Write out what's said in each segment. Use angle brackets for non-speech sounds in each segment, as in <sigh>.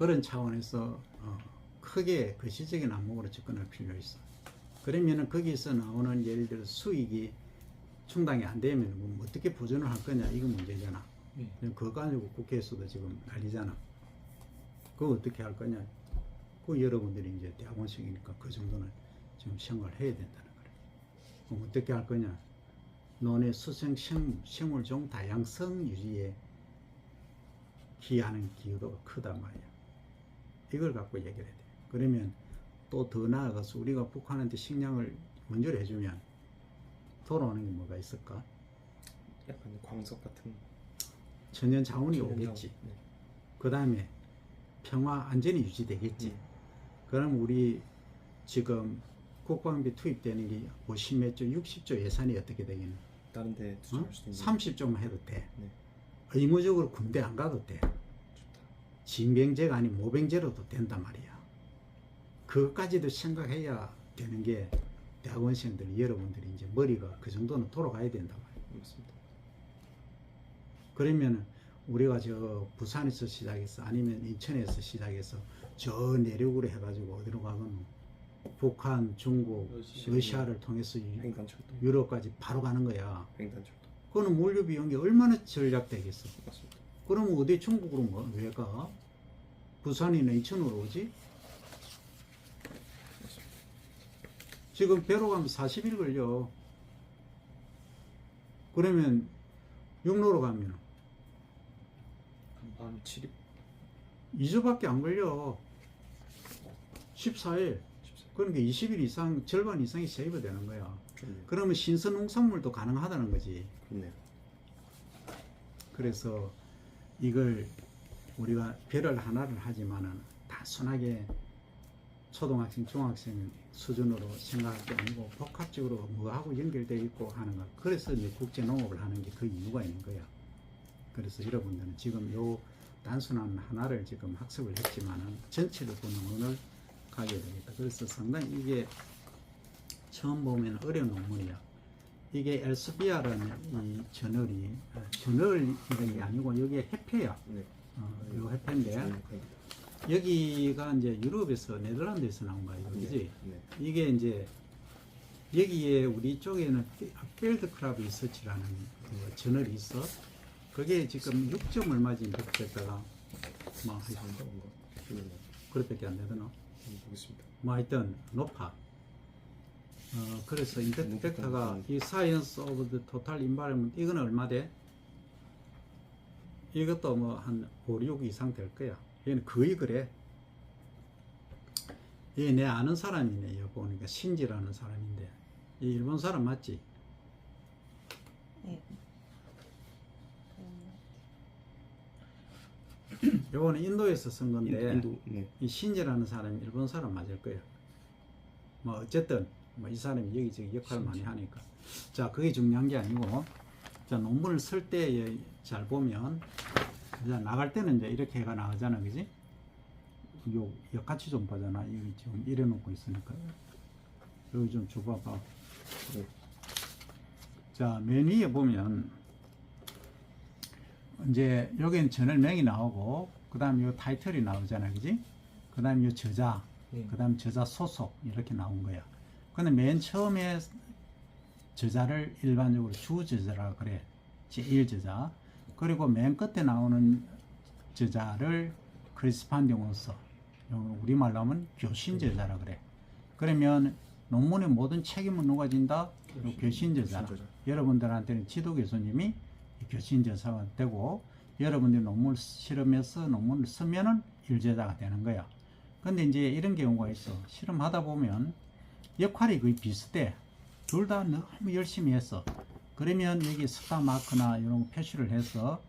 그런 차원에서 어, 크게 거시적인 안목으로 접근할 필요가 있어. 그러면은 거기서 나오는 예를 들어 수익이 충당이 안 되면 뭐 어떻게 보존을 할 거냐 이거 문제잖아. 예. 그거 가지고 국회에서도 지금 난리잖아. 그거 어떻게 할 거냐. 그 여러분들이 이제 대학원생이니까 그 정도는 지금 생각을 해야 된다는 거예요. 그럼 어떻게 할 거냐. 논의 수생 생, 생물종 다양성 유지에 기하는 기여도가 크단 말이야. 이걸 갖고 얘기를 해야 돼. 그러면 또 더 나아가서 우리가 북한한테 식량을 원조를 해주면 돌아오는 게 뭐가 있을까? 약간 광석 같은 천연 자원이 천연 오겠지. 자원. 네. 그 다음에 평화 안전이 유지되겠지. 음. 그럼 우리 지금 국방비 투입되는 게 50몇 조, 60조 예산이 어떻게 되겠노? 다른 데 어? 투자할 수 있는 30조만 해도 돼. 네. 의무적으로 군대 안 가도 돼. 진병제가 아닌 모병제로도 된단 말이야. 그것까지도 생각해야 되는 게 대학원생들 여러분들이 이제 머리가 그 정도는 돌아가야 된단 말이야. 맞습니다. 그러면 우리가 저 부산에서 시작해서 아니면 인천에서 시작해서 저 내륙으로 해가지고 어디로 가거나 북한, 중국, 러시아. 러시아를 통해서 유- 횡단철도. 유럽까지 바로 가는 거야. 횡단철도. 그거는 물류 비용이 얼마나 절약되겠어. 맞습니다. 그러면 어디 중국으로 뭐, 왜 가? 부산이나 인천으로 오지? 지금 배로 가면 40일 걸려. 그러면 육로로 가면 한 7일 2주밖에 안 걸려. 14일. 14일. 그러니까 20일 이상, 절반 이상이 세이브 되는 거야. 좋네요. 그러면 신선 농산물도 가능하다는 거지. 좋네요. 그래서 이걸 우리가 별을 하나를 하지만은 단순하게 초등학생, 중학생 수준으로 생각할 게 아니고 복합적으로 뭐하고 연결되어 있고 하는 거. 그래서 이제 국제 농업을 하는 게 그 이유가 있는 거야. 그래서 여러분들은 지금 요 단순한 하나를 지금 학습을 했지만은 전체를 보는 눈을 가져야 되겠다. 그래서 상당히 이게 처음 보면 어려운 논문이야. 이게 엘스비아라는 이 저널이 어, 저널이라는 게 아니고 여기에 해패야. 네. 어, 요 해패인데 정확합니다. 여기가 이제 유럽에서 네덜란드에서 나온 거야, 이거, 그지? 네. 이게 이제 여기에 우리 쪽에는 필드 크랍 리서치라는 그 저널이 있어. 그게 지금 6점 얼마지 됐다가 뭐. 그렇게밖에 안 되더나. 한번 보겠습니다. 뭐 하여튼 높아. 어, 그래서 인터펙터가 높은 이 사이언스 오브 더 토탈 인바이런먼트 이거는 얼마 돼? 이것도 뭐 한 5, 6 이상 될 거야. 얘는 거의 그래. 얘 내 아는 사람이네. 여기 보니까 신지라는 사람인데. 이 일본 사람 맞지? 네. 요거는 인도에서 쓴 건데. 인도, 인도 네. 이 신지라는 사람이 일본 사람 맞을 거예요. 뭐 어쨌든 뭐 이 사람이 여기저기 역할을 많이. 하니까 자 그게 중요한 게 아니고 자 논문을 쓸 때 잘 보면 자 나갈 때는 이제 이렇게 해가 나가잖아 그지? 요 역같이 좀 보잖아 여기 지금 이래 놓고 있으니까 여기 좀 줘봐봐 네. 자맨 위에 보면 이제 여기는 저널명이 나오고 그 다음에 요 타이틀이 나오잖아 그지? 그 다음에 요 저자 네. 그 다음 저자 소속 이렇게 나온 거야. 근데 맨 처음에 저자를 일반적으로 주 저자라 그래. 제1 저자. 그리고 맨 끝에 나오는 저자를 크리스판딩으로서 우리말로 하면 교신 저자라 그래. 그러면 논문의 모든 책임은 누가 진다? 요 교신 저자. 저자. 여러분들한테는 지도 교수님이 이 교신 저자가 되고 여러분들이 논문을 실험해서 논문을 쓰면은 일저자가 되는 거야. 근데 이제 이런 경우가 있어. 실험하다 보면 역할이 거의 비슷해. 둘 다 너무 열심히 했어. 그러면 여기 스타 마크나 이런 거 표시를 해서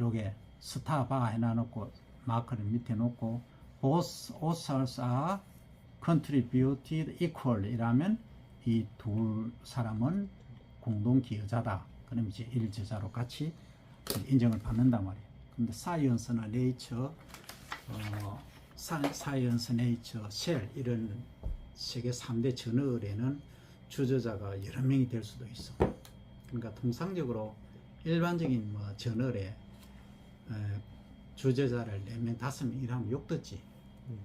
요게 스타 바 해놔놓고 마크를 밑에 놓고 both authors are contributed equal 이라면 이 둘 사람은 공동 기여자다. 그럼 이제 일저자로 같이 인정을 받는단 말이에요. 근데 사이언스나 네이처 어, 사, 사이언스, 네이처, 셀 이런 세계 3대 저널에는 주저자가 여러 명이 될 수도 있어. 그러니까 통상적으로 일반적인 뭐 저널에 에, 주제자를 4명, 5명 일하면 욕 듣지. 음.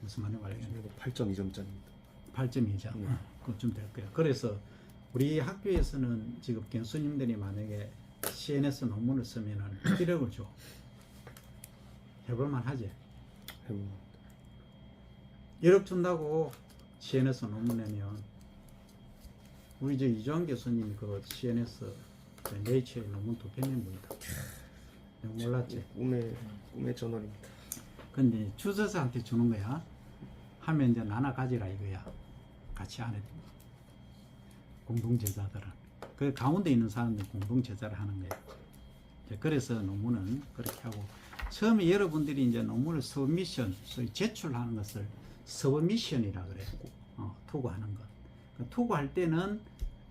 무슨 말인지 알겠네. 8.2점짜리입니다. 8점이죠. 네. 어, 그쯤 될 거예요. 그래서 우리 학교에서는 지금 교수님들이 만약에 CNS 논문을 쓰면은 <coughs> 1억을 줘. 해볼만 하지. 해보면 1억 준다고 CNS 논문 내면 우리 저 이주환 교수님이 그 CNS 그 네이처의 논문. 내가 몰랐지. 꿈의 꿈의 저널입니다. 근데 주저자한테 주는 거야. 하면 이제 나눠 가지라 이거야. 같이 안 해. 공동 제자들은. 그 가운데 있는 사람들 공동 제자를 하는 거야. 이제 그래서 논문은 그렇게 하고 처음에 여러분들이 이제 논문을 서미션, 소위 제출하는 것을 서브미션이라 그래. 어, 투구하는 것. 그 투구할 때는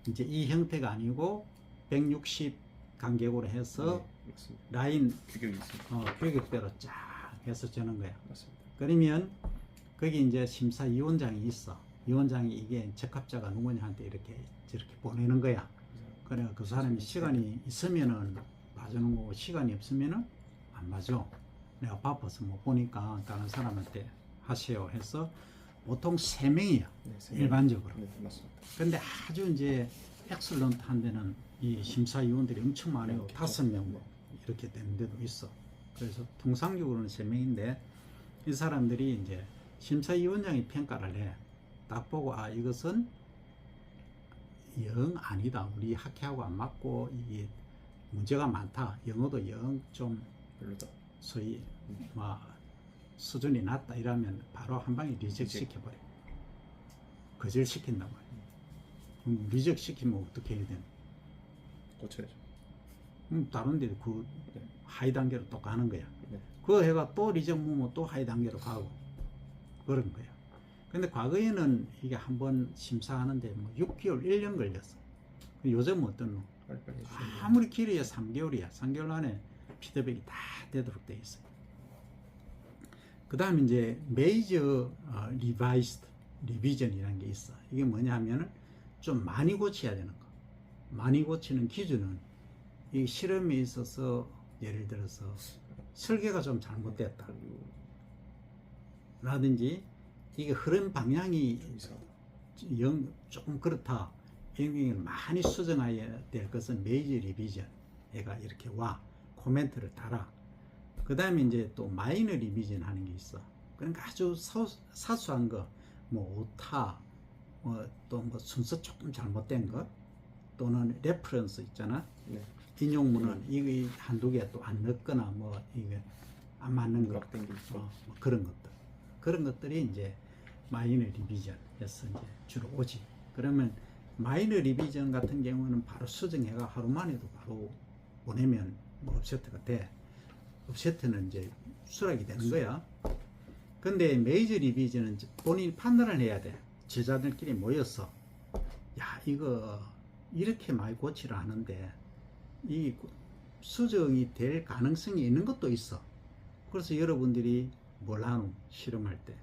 이제 이 형태가 아니고 160 간격으로 해서 네. 라인 규격이 있습니다. 어, 규격대로 쫙 해서 주는 거야. 맞습니다. 그러면 거기 이제 심사위원장이 있어. 위원장이 이게 적합자가 누구냐한테 이렇게 저렇게 보내는 거야. 그래 그 사람이 시간이 있으면은 봐주는 거고 시간이 없으면은 안 봐줘. 내가 바빠서 못 보니까 다른 사람한테 하세요 해서 보통 세 명이야 네, 세 명. 일반적으로. 네, 맞습니다. 근데 아주 이제 엑셀런트 한 데는 이 심사위원들이 엄청 많아요. 이렇게 다섯 명 뭐 이렇게 되는 데도 있어. 그래서 통상적으로는 세 명인데 이 사람들이 이제 심사위원장이 평가를 해. 딱 보고 아 이것은 영 아니다. 우리 학회하고 안 맞고 이게 문제가 많다. 영어도 영 좀 별로다. 소위 뭐 수준이 낮다 이러면 바로 한 방에 리젝. 시켜버려. 거절 시킨단 말이야. 그럼 리젝 시키면 어떻게 해야 되나? 고쳐야죠. 그럼 다른 데도 그 네. 하위 단계로 또 가는 거야. 네. 그거 해가 또 리젝 무면 또 하위 단계로 가고 그런 거야. 근데 과거에는 이게 한 번 심사하는데 뭐 6개월, 1년 걸렸어. 요즘은 어떤 놈? 빨리빨리 해주시면 아무리 길어야 3개월이야. 3개월 안에 피드백이 다 되도록 돼 있어요. 그 다음에 이제 메이저 어, 리바이스드 리비전이라는 게 있어. 이게 뭐냐 하면은 좀 많이 고쳐야 되는 거. 많이 고치는 기준은 이 실험에 있어서 예를 들어서 설계가 좀 잘못됐다. 라든지 이게 흐름 방향이. 영 조금 그렇다. 경우는 많이 수정해야 될 것은 메이저 리비전. 얘가 이렇게 와 코멘트를 달아. 그 다음에 이제 또 마이너 리비전 하는 게 있어. 그러니까 아주 사, 사소한 거, 뭐 오타, 뭐 또 뭐 순서 조금 잘못된 것, 또는 레퍼런스 있잖아. 네. 인용문은 이거 한두 개 또 안 넣거나 뭐 이게 안 맞는 거. 어, 뭐 그런 것들 그런 것들이 이제 마이너 리비전에서 이제 주로 오지 그러면 마이너 리비전 같은 경우는 바로 수정해가 하루 만에도 바로 보내면 뭐 업세트가 돼 업세트는 이제 수락이 되는 거야 근데 메이저 리비전은 본인이 판단을 해야 돼 제자들끼리 모여서 야 이거 이렇게 많이 고치라 하는데 이 수정이 될 가능성이 있는 것도 있어 그래서 여러분들이 뭘 하노? 실험할 때.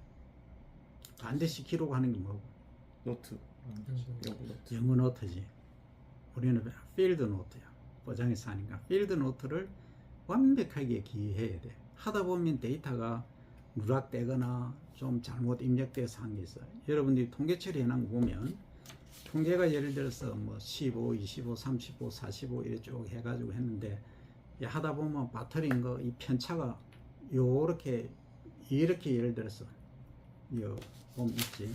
반드시 기록하는 게 뭐고? 노트. 영어 노트. 영어 노트지. 우리는 필드 노트야. 포장해서 하니까. 필드 노트를 완벽하게 기해야 돼. 하다 보면 데이터가 누락되거나 좀 잘못 입력돼서 한 게 있어요. 여러분들이 통계 처리해놓은 거 보면 통계가 예를 들어서 뭐 15, 25, 35, 45 이렇게 쭉 해가지고 했는데 이 하다 보면 바터린 거이 편차가 요렇게 이렇게 예를 들어서 요 보면 있지.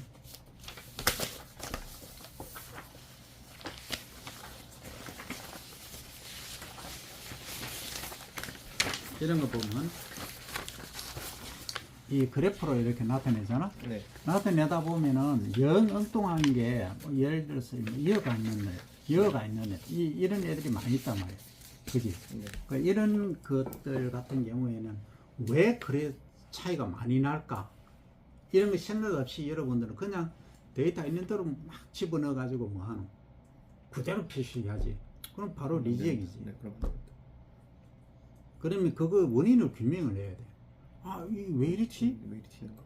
이런 거 보면 이 그래프로 이렇게 나타내잖아. 네. 나타내다 보면은 영 엉뚱한 게 뭐 예를 들어서 이어가 있는 애, 이어가 있는 애, 이, 이런 애들이 많이 있단 말이야. 그지? 네. 그 이런 것들 같은 경우에는 왜 그래 차이가 많이 날까? 이런 거 생각 없이 여러분들은 그냥 데이터 있는 대로 막 집어넣어 가지고 뭐 하노? 그대로 표시하지. 그럼 바로 리젝이지. 네, 그럼 됩니다. 그러면 그거 원인을 규명을 해야 돼. 아, 이게 왜 이렇지? 왜 이리 튀는 거?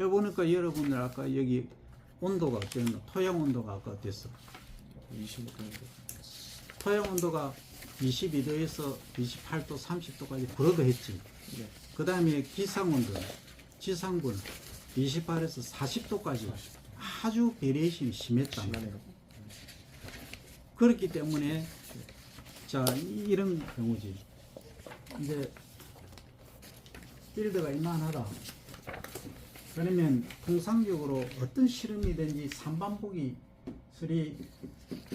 여기 보니까 여러분들 아까 여기 온도가 어땠노? 토양 온도가 아까 어땠어? 25도 정도. 토양 온도가 22도에서 28도, 30도까지 불어도 했지. 네. 그 다음에 기상 온도 지상분 28에서 40도까지 아주 베리에이션이 심했다. 심하네요. 그렇기 때문에 자 이- 이런 경우지 이제 필드가 이만하다 그러면 통상적으로 어떤 실험이든지 삼반복이 쓰리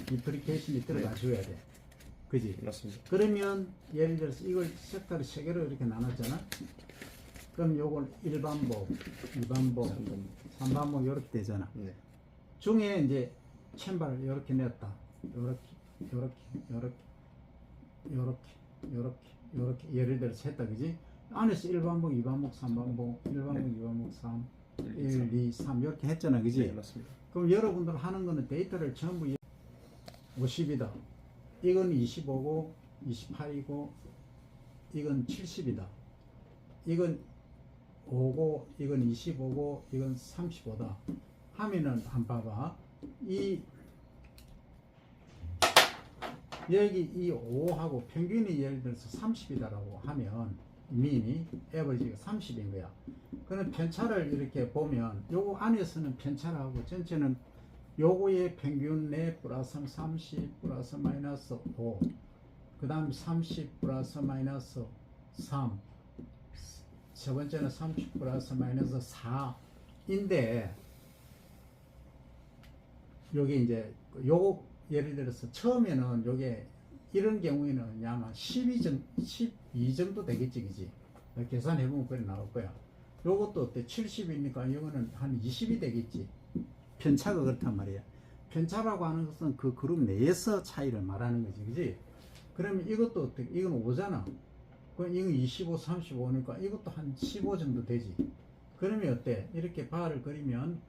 리프리케이션이 들어가줘야 돼 그지 맞습니다. 그러면 예를 들어서 이걸 섹터를 세 개로 이렇게 나눴잖아 그럼 요걸 일반복 이반복 삼번. 삼반복 이렇게 되잖아 네. 중에 이제 챔바를 이렇게 냈다. 요렇게, 요렇게, 요렇게, 요렇게, 요렇게, 요렇게 예를 들어서 했다, 그지? 안에서 1반복, 2반복, 3반복, 1반복, 네. 2반복, 3, 1, 2, 3. 1, 2, 3 이렇게 했잖아, 그지? 네, 맞습니다. 그럼 여러분들 하는 거는 데이터를 전부 50이다. 이건 25고, 28이고, 이건 70이다. 이건 5고, 이건 25고, 이건 35다. 하면은 한 봐봐. 이 여기 이 5하고 평균이 예를 들어서 30이다라고 하면 미니 에버리지가 30인 거야. 그럼 편차를 이렇게 보면 요거 안에서는 편차하고 전체는 요거의 평균 내 플러스 30 플러스 마이너스 5. 그 다음 30 플러스 마이너스 3. 세 번째는 30 플러스 마이너스 4인데 요게 이제 요거 예를 들어서 처음에는 요게 이런 경우에는 아마 12 정, 12 정도 되겠지, 그지? 계산해보면 그래 나올 거야. 요것도 어때? 70이니까 이거는 한 20이 되겠지. 편차가 그렇단 말이야. 편차라고 하는 것은 그 그룹 내에서 차이를 말하는 거지, 그지? 그러면 이것도 어떻게? 이건 5잖아. 그럼 이건 25, 35니까 이것도 한 15 정도 되지. 그러면 어때? 이렇게 바를 그리면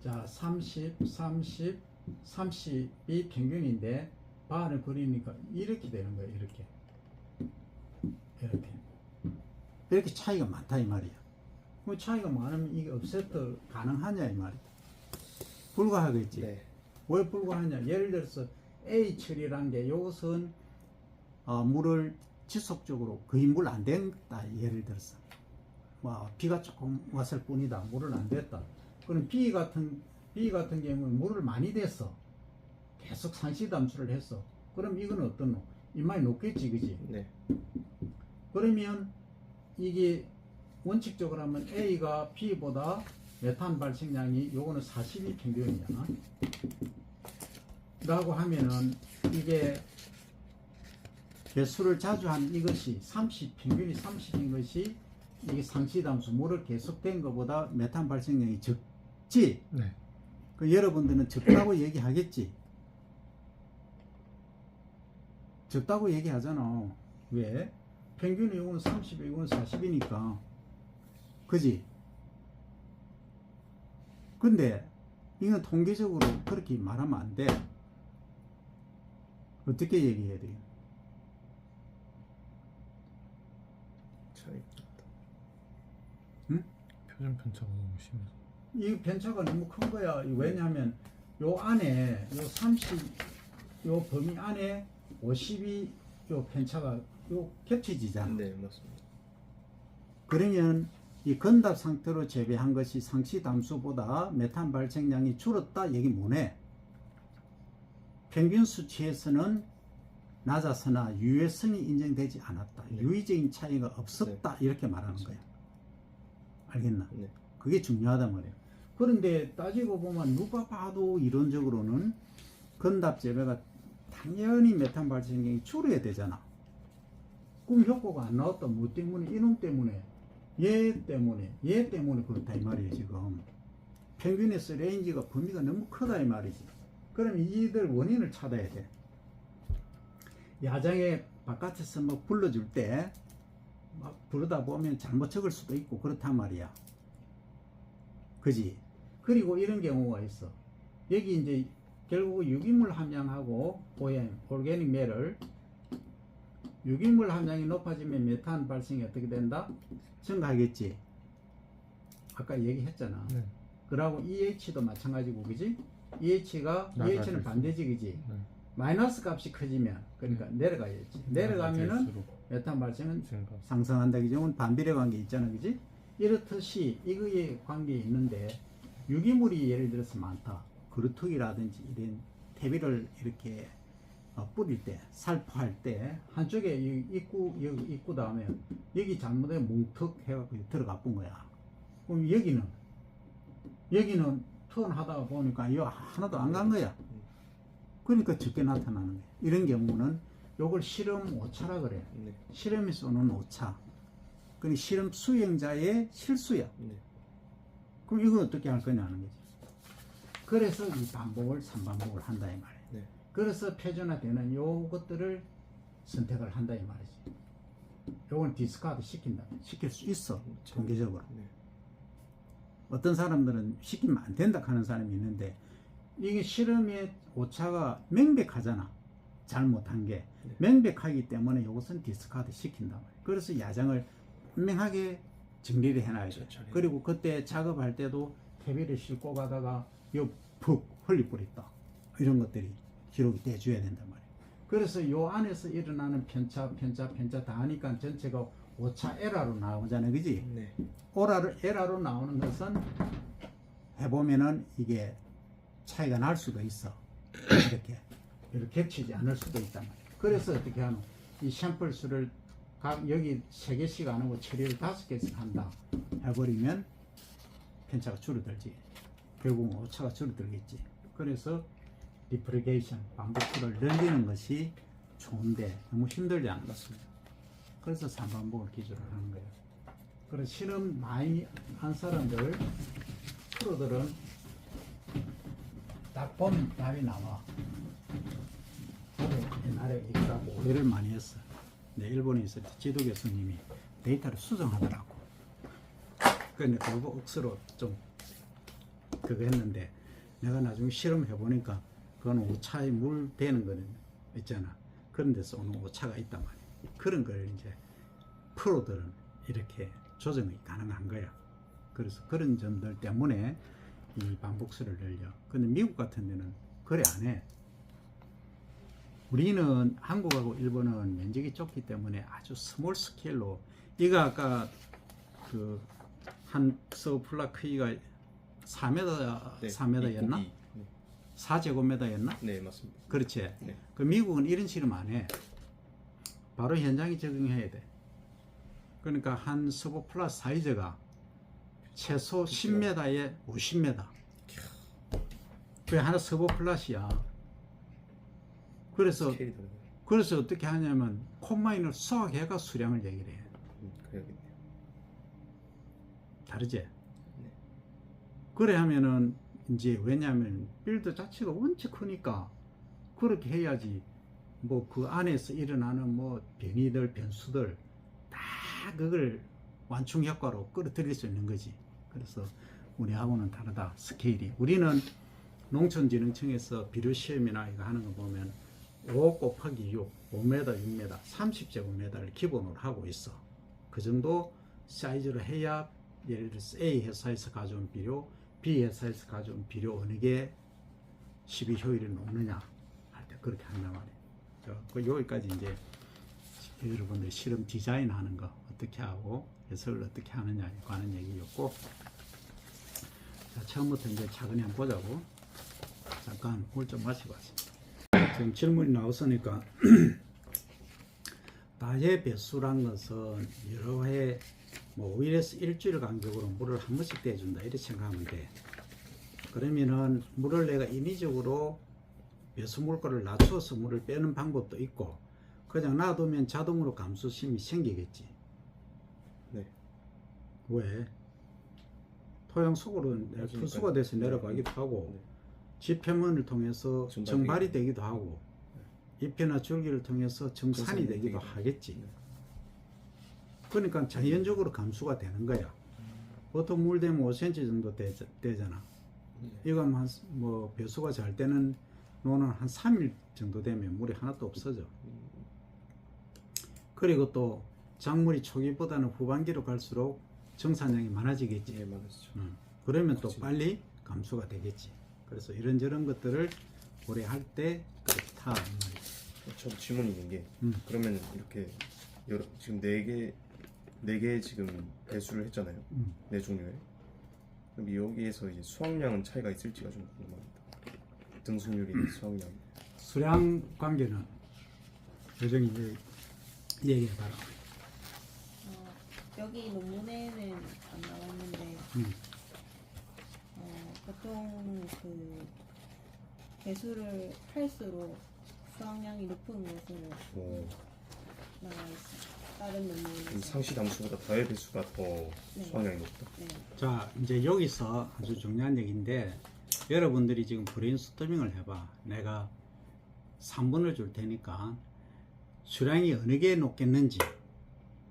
자, 30, 30, 30이 평균인데 바를 그리니까 이렇게 되는 거야, 이렇게. 이렇게. 이렇게 차이가 많다 이 말이야. 그 차이가 많으면 이게 업세트 가능하냐 이 말이야. 불가하겠지. 네. 왜 불가하냐? 예를 들어서 A 처리란 게 이것은 어, 물을 지속적으로 거의 물 안 된다. 예를 들어서 뭐 비가 조금 왔을 뿐이다. 물을 안 됐다. 그럼 B 같은 B 같은 경우는 물을 많이 댔어. 계속 산시 담수를 했어. 그럼 이건 어떤 놈? 이마이 높겠지, 그지? 네. 그러면 이게 원칙적으로 하면 A가 B보다 메탄 발생량이 요거는 40이 평균이야. 라고 하면은 이게 배수를 자주 한 이것이 30 평균이 30인 것이 이게 상시 담수 물을 계속된 것보다 메탄 발생량이 적지. 네. 그 여러분들은 적다고 얘기하겠지. 적다고 얘기하잖아. 왜? 평균이 이건 30, 이건 40이니까. 그지? 근데 이건 통계적으로 그렇게 말하면 안 돼. 어떻게 얘기해야 돼? 차이. 표준 편 차가 너무 심해서. 이 편차가 너무 큰 거야. 왜냐하면 요 안에 요 30, 요 범위 안에 50이 요 편차가 요 겹쳐지잖아. 네, 맞습니다. 그러면 이 건답 상태로 재배한 것이 상시 담수보다 메탄 발생량이 줄었다 얘기 뭐네. 평균 수치에서는 낮아서나 유해성이 인정되지 않았다. 네. 유의적인 차이가 없었다 이렇게 말하는 거야. 알겠나? 네. 그게 중요하단 말이에요. 그런데 따지고 보면 누가 봐도 이론적으로는 건답 재배가 당연히 메탄 발생량이 줄어야 되잖아. 그럼 효과가 안 나왔다. 뭐 때문에? 이놈 때문에. 얘 때문에. 얘 때문에 그렇다 이 말이에요 지금. 평균에서 레인지가 범위가 너무 크다 이 말이지. 그럼 이들 원인을 찾아야 돼. 야장에 바깥에서 막 불러줄 때 막 부르다 보면 잘못 적을 수도 있고 그렇단 말이야. 그지? 그리고 이런 경우가 있어. 여기 이제 결국 유기물 함량하고 OM, 올게닉 매를 유기물 함량이 높아지면 메탄 발생이 어떻게 된다? 증가하겠지. 아까 얘기했잖아. 네. 그러고 EH도 마찬가지고 그지? EH가 나가겠지. EH는 반대지 그지? 네. 마이너스 값이 커지면 그러니까 내려가야지. 내려가면은 될수록 메탄 발생은 증가. 상승한다. 그 경우는 반비례 관계 있잖아, 그지? 이렇듯이 이거에 관계 있는데 유기물이 예를 들어서 많다. 그루터기라든지 이런 퇴비를 이렇게 어, 뿌릴 때, 살포할 때 한쪽에 이 입구 여기 입구 다음에 여기 잘못해 뭉툭 해갖고 들어가 본 거야. 그럼 여기는 여기는 턴 하다 보니까 이 하나도 안 간 거야. 그러니까 적게 나타나는 거야. 이런 경우는 요걸 실험 오차라 그래. 네. 실험이 쏘는 오차. 그 실험 수행자의 실수야. 네. 그럼 이건 어떻게 할 거냐는 거지. 그래서 이 반복을 삼반복을 한다 이 말이야. 네. 그래서 표준화되는 요것들을 선택을 한다 이 말이지. 요건 디스카드 시킨다. 시킬 수 있어. 통계적으로. 네. 어떤 사람들은 시키면 안 된다 하는 사람이 있는데 이게 실험의 오차가 명백하잖아. 잘못한 게 네. 명백하기 때문에 이것은 디스카드 시킨다. 그래서 야장을 분명하게 정리를 해놔야 돼. 그렇죠. 그리고 그때 작업할 때도 퇴비를 싣고 가다가 요푹 흘리 뿌렸다. 이런 것들이 기록이 돼줘야 된단 말이야. 그래서 요 안에서 일어나는 편차, 편차, 편차 다 하니까 전체가 오차 에라로 나오잖아요. 그지? 네. 오라를 에라로 나오는 것은 해보면은 이게 차이가 날 수도 있어. 이렇게 이렇게 겹치지 않을 수도 있단 말이야. 그래서 어떻게 하노? 이 샘플 수를 각 여기 세 개씩 안 하고 처리를 다섯 개씩 한다. 해버리면 편차가 줄어들지. 결국 오차가 줄어들겠지. 그래서 리프리게이션 반복수를 늘리는 것이 좋은데 너무 힘들지 않나? 맞습니다. 그래서 3반복을 기준으로 하는 거예요. 그래서 실험 많이 한 사람들, 프로들은 딱 보면 답이 나와. 옛날에 이거라고 오해를 많이 했어. 네, 일본에 있을 때 지도 교수님이 데이터를 수정하더라고. 근데 그거 억수로 좀 그거 했는데 내가 나중에 실험해 보니까 그건 오차에 물 되는 거는 있잖아. 그런 데서 오는 오차가 있단 말이야. 그런 걸 이제 프로들은 이렇게 조정이 가능한 거야. 그래서 그런 점들 때문에 이 반복수를 늘려. 근데 미국 같은 데는 그래 안 해. 우리는 한국하고 일본은 면적이 좁기 때문에 아주 스몰 스케일로 이거 아까 그 한 서플라 크기가 4m, 네. 4m였나? 이 고기. 4제곱미터였나? 네. 네, 맞습니다. 그렇지. 네. 그 미국은 이런 실험 안 해. 바로 현장에 적용해야 돼. 그러니까 한 서버 플러스 사이즈가 최소 10m에 50m. 그게 하나 서버 플러스야. 그래서. 그래서 어떻게 하냐면 콤마인을 수학해가 수량을 얘기를 해. 음, 그래야겠네요. 다르지? 네. 그래 하면은 이제 왜냐하면 빌드 자체가 원체 크니까 그렇게 해야지 뭐 그 안에서 일어나는 뭐 변이들 변수들 다 그걸 완충 효과로 끌어들일 수 있는 거지 그래서 우리하고는 다르다 스케일이 우리는 농촌진흥청에서 비료 시험이나 이거 하는 거 보면 5 곱하기 6 5m 6m 30제곱미터를 기본으로 하고 있어 그 정도 사이즈로 해야 예를 들어서 A 회사에서 가져온 비료, B 회사에서 가져온 비료 어느 게 12 효율이 높느냐 할 때 그렇게 한단 말이에요. 저, 그 여기까지 이제 여러분들 실험 디자인 하는 거 어떻게 하고 해석을 어떻게 하느냐에 관한 얘기였고 자, 처음부터 이제 차근히 한번 보자고 잠깐 물 좀 마시고 왔습니다. 지금 질문이 나왔으니까 <clears throat> 다해 배수란 것은 여러 해 뭐 5일에서 일주일 간격으로 물을 한 번씩 떼준다 이렇게 생각하면 돼. 그러면은 물을 내가 인위적으로 배수 물가를 낮춰서 물을 빼는 방법도 있고 그냥 놔두면 자동으로 감수심이 생기겠지. 네. 왜? 토양 속으로. 투수가 돼서 네. 내려가기도 하고 네. 지표면을 통해서 증발이 되기도 하고 잎이나 줄기를 통해서 증산이 되기도 하겠지. 네. 그러니까 자연적으로 감수가 되는 거야. 보통 물 되면 5cm 정도 되, 되잖아. 네. 이거 한뭐 배수가 잘 되는 노는 한 3일 정도 되면 물이 하나도 없어져. 그리고 또 작물이 초기보다는 후반기로 갈수록 정산량이 많아지겠지. 네, 맞았죠. 음, 그러면 또 그치. 빨리 감수가 되겠지. 그래서 이런저런 것들을 오래 할때 그렇다 이 말이죠. 저도 질문이 있는 게 음. 그러면 이렇게 여러 지금 네 개 네 개 지금 배수를 했잖아요. 음. 네 종류에. 그럼 여기에서 이제 수확량은 차이가 있을지가 좀 궁금합니다. 등수율이나 수확량. 수량 관계는 요정이 이제 얘기해 봐라. 어, 여기 논문에는 안 나왔는데 음. 어, 보통 그 배수를 할수록 수확량이 높은 것으로 오, 나와 있어요. 다른 논문에서. 상시 담수보다 다의 배수가 더 네. 수확량이 높다. 네. 자 이제 여기서 아주 중요한 얘기인데 여러분들이 지금 브레인스토밍을 해봐 내가 3분을 줄 테니까 수량이 어느 게 높겠는지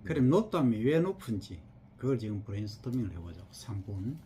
그럼 높다면 왜 높은지 그걸 지금 브레인스토밍을 해보자 3분